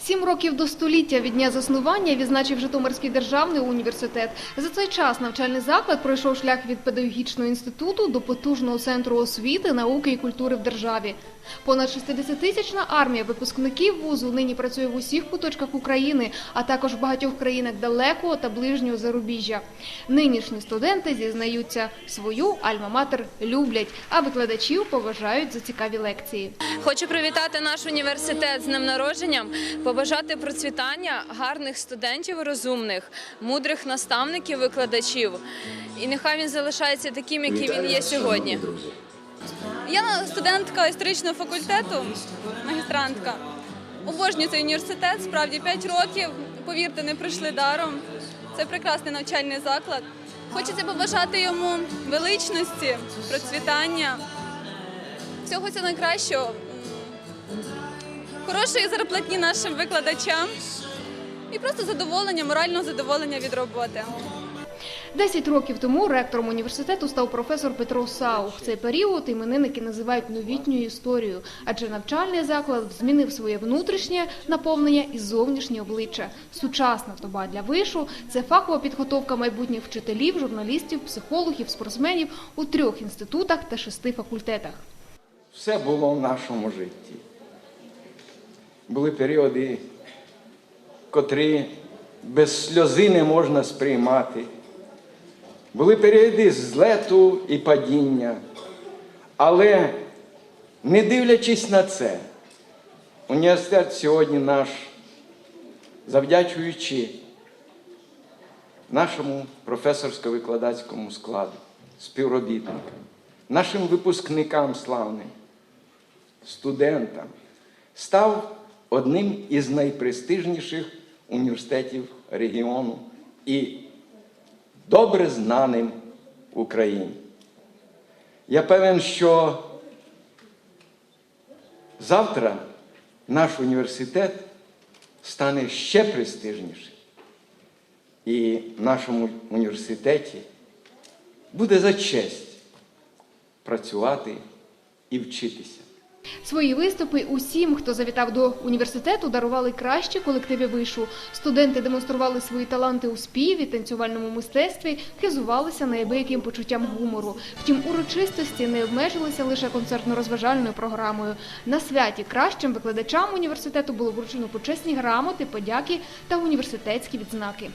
Сім років до століття від дня заснування відзначив Житомирський державний університет. За цей час навчальний заклад пройшов шлях від педагогічного інституту до потужного центру освіти, науки і культури в державі. Понад 60-тисячна армія випускників вузу нині працює в усіх куточках України, а також в багатьох країнах далекого та ближнього зарубіжжя. Нинішні студенти зізнаються, свою альма-матер люблять, а викладачів поважають за цікаві лекції. Хочу привітати наш університет з днем народженням, побажати процвітання гарних студентів, розумних, мудрих наставників, викладачів. І нехай він залишається таким, який він є сьогодні. Я студентка історичного факультету, магістрантка. Обожнюю цей університет, справді 5 років. Повірте, не пройшли даром. Це прекрасний навчальний заклад. Хочеться побажати йому величності, процвітання, всього цього найкращого, хорошої зарплатні нашим викладачам і просто задоволення, морального задоволення від роботи. Десять років тому ректором університету став професор Петро Саух. В цей період іменинники називають новітньою історією, адже навчальний заклад змінив своє внутрішнє наповнення і зовнішнє обличчя. Сучасна доба для вишу це фахова підготовка майбутніх вчителів, журналістів, психологів, спортсменів у трьох інститутах та шести факультетах. Все було в нашому житті. Були періоди, котрі без сльози не можна сприймати. Були періоди злету і падіння. Але не дивлячись на це, університет сьогодні наш, завдячуючи нашому професорсько-викладацькому складу, співробітникам, нашим випускникам славним, студентам, став одним із найпрестижніших університетів регіону і добре знаним в Україні. Я певен, що завтра наш університет стане ще престижнішим. І в нашому університеті буде за честь працювати і вчитися. Свої виступи усім, хто завітав до університету, дарували кращі колективи вишу. Студенти демонстрували свої таланти у співі, танцювальному мистецтві, хизувалися неабияким почуттям гумору. Втім, урочистості не обмежилися лише концертно-розважальною програмою. На святі кращим викладачам університету було вручено почесні грамоти, подяки та університетські відзнаки.